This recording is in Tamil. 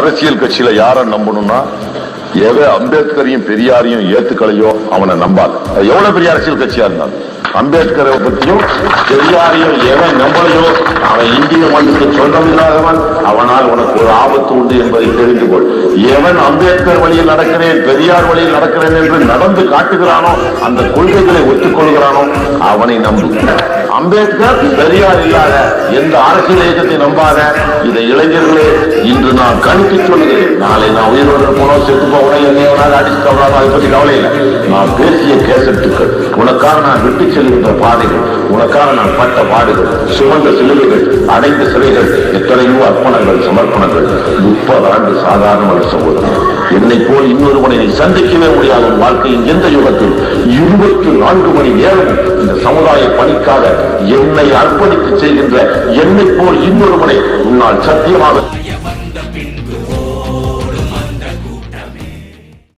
அரசியல் கட்சியில யார நம்பணும்னா எவன் அம்பேத்கரையும் பெரியாரையும் ஏத்துக்கலையோ அவனை நம்பாது. எவ்வளவு பெரிய அரசியல் கட்சியா இருந்தாலும். அம்பேத்கரை பத்தியும் பெரியாரையும் எவன் நம்பலையோ அவன் இந்திய மண்ணுக்கு சொந்தமில்லாதவன் அவனால் உனக்கு ஒரு ஆபத்து உண்டு என்பதை தெரிந்து கொள். எவன் அம்பேத்கர் வழியில் நடக்கிறேன் பெரியார் வழியில் நடக்கிறேன் என்று நடந்து காட்டுகிறானோ அந்த கொள்கைகளை ஒத்துக்கொள்கிறானோ அவனை நம்பு. அம்பேத்கர் பெரியார் இல்லாத எந்த அரசியல் இயக்கத்தை நம்பாத இதை இளைஞர்களே இன்று நான் கணித்து சொல்லுகிறேன். நாளை நான் உயிரோடு போனோம் செத்து போகணும் என்னை எவனாவது அடிச்சு கவலாம அதை பற்றி கவலை இல்லை. நான் பேசிய கேசட்டுகள் உனக்காக நான் விட்டு செல்கின்ற பாதைகள் உனக்காக நான் பட்ட பாடுகள் சுமந்த சிலுவைகள் அடைந்த சிலைகள் எத்தனையோ அர்ப்பணங்கள் சமர்ப்பணங்கள் முப்பது ஆண்டு சாதாரண சகோதரர் என்னை போல் இன்னொருவனை நீ சந்திக்கவே முடியாத வாழ்க்கையின் எந்த யுகத்தில் இருபத்தி நான்கு மணி நேரம் இந்த சமுதாய பணிக்காக என்னை அர்ப்பணித்து செய்கின்ற என்னை போல் இன்னொருவனை உன்னால் சத்தியமாக